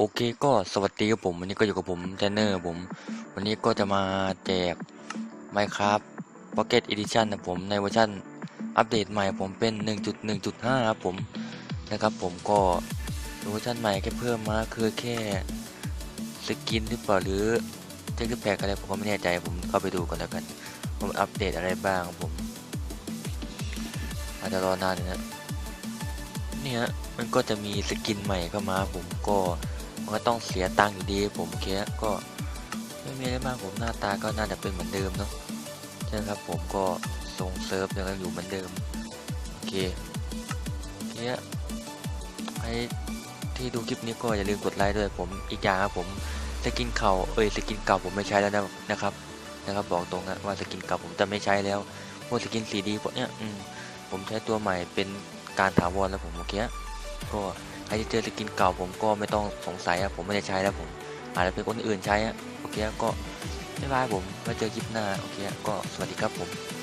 โอเคก็สวัสดีครับผม วันนี้ก็อยู่กับผมเจนเนอร์ผม วันนี้ก็จะมาแจก Minecraft Pocket Edition นะผมในเวอร์ชันอัปเดตใหม่ผมเป็น 1.1.5 ครับผมนะครับผมก็เวอร์ชันใหม่แค่เพิ่มมาคือแค่สกินหรือเปล่าหรือเทคนิคแปลกอะไรผมก็ไม่แน่ใจผมเข้าไปดูก่อนแล้วกันว่ามันอัปเดตอะไรบ้างผม อาจจะรอนานนะเนี่ยมันก็จะมีสกินใหม่เข้ามาผมก็ มันก็ต้องเสียตังค์อยู่ดีผมโอเคก็ไม่มีอะไรมากผมหน้าตาก็น่าจะเป็นเหมือนเดิมเนาะใช่ไหมครับผมก็ทรงเซิร์ฟยังอยู่เหมือนเดิมโอเคโอเคใครที่ดูคลิปนี้ก็อย่าลืมกดไลค์ด้วยผมอีกอย่างครับผมสกินเก่าเอ้ยสกินเก่าผมไม่ใช้แล้วนะนะครับนะครับ บอกตรงนะว่าสกินเก่าผมจะไม่ใช้แล้วพวกสกินสีดีพวกเนี้ยอืมผมใช้ตัวใหม่เป็นการถาวรแล้วผมโอเคอะก็ ใครจะเจอสกินเก่าผมก็ไม่ต้องสงสัยครับผมไม่ได้ใช้แล้วผม อาจจะเป็นคนอื่นใช้อะโอเคก็ไม่บายผมไว้เจอคลิปหน้าโอเคก็สวัสดีครับผม